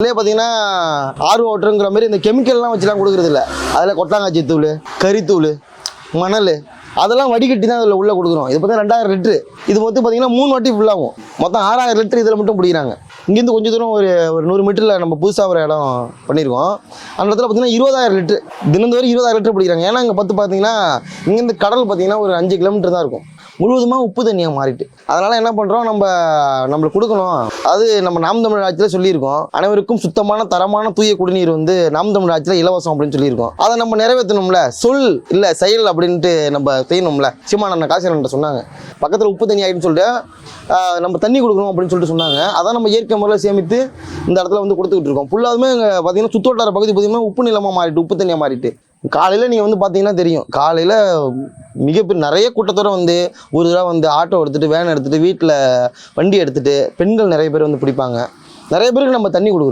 இதுலேயே பார்த்தீங்கன்னா ஆறு ஓட்டுங்கிற மாதிரி இந்த கெமிக்கல்லாம் வச்சுலாம் கொடுக்குறது இல்லை அதில் கொட்டாங்காச்சி தூள் கறித்தூள் மணல் அதெல்லாம் வடிகட்டி தான் அதில் உள்ளே கொடுக்குறோம். இது பார்த்தீங்கன்னா ரெண்டாயிரம் லிட்ரு இது மொத்தம் பார்த்தீங்கன்னா மூணு வாட்டி ஃபுல்லாகும் மொத்தம் ஆறாயிரம் லிட்டர் இதில் மட்டும் பிடிக்கிறாங்க. இங்கேருந்து கொஞ்சம் தூரம் ஒரு ஒரு நூறு மீட்டரில் நம்ம புதுசாக ஒரு இடம் பண்ணியிருக்கோம். அந்த இடத்துல பார்த்தீங்கன்னா இருபதாயிரம் லிட்டர். தினந்தோறும் இருபதாயிரம் லிட்டர் பிடிக்கிறாங்க. ஏன்னா இங்கே பார்த்து பார்த்தீங்கன்னா இங்கேருந்து கடல் பார்த்தீங்கன்னா ஒரு அஞ்சு கிலோமீட்டர் தான் இருக்கும். முழுவதுமாக உப்பு தண்ணியாக மாறிட்டு. அதனால் என்ன பண்ணுறோம் நம்ம நம்மளுக்கு கொடுக்கணும். அது நம்ம நாம் தமிழ் ஆட்சியில் சொல்லியிருக்கோம். அனைவருக்கும் சுத்தமான தரமான தூய குடிநீர் வந்து நாம் தமிழ் ஆட்சியில் இலவசம் அப்படின்னு சொல்லியிருக்கோம். அதை நம்ம நிறைவேற்றணும்ல. சொல் இல்லை செயல் அப்படின்ட்டு நம்ம செய்யணும்ல. சீமானண்ண காசியண்ணன் சொன்னாங்க. பக்கத்தில் உப்பு தண்ணி ஆகிடுன்னு சொல்லிட்டு நம்ம தண்ணி கொடுக்கணும் அப்படின்னு சொல்லிட்டு சொன்னாங்க. அதான் நம்ம இயற்கை முறையில் சேமித்து இந்த இடத்துல வந்து கொடுத்துக்கிட்டு இருக்கோம். ஃபுல்லாதுமே இங்கே பார்த்தீங்கன்னா சுத்தோட்டார பகுதி பார்த்தீங்கன்னா உப்பு நிலமாக மாறிட்டு உப்பு தண்ணியாக மாறிட்டு. காலையில் நீங்கள் வந்து பார்த்தீங்கன்னா தெரியும். காலையில் மிகப்பெரிய நிறைய கூட்டத்தோட வந்து ஒரு தடவை வந்து ஆட்டோ எடுத்துகிட்டு வேன் எடுத்துகிட்டு வீட்டில் வண்டி எடுத்துகிட்டு பெண்கள் நிறைய பேர் வந்து பிடிப்பாங்க. நிறைய பேருக்கு நம்ம தண்ணி கொடுக்குறோம்.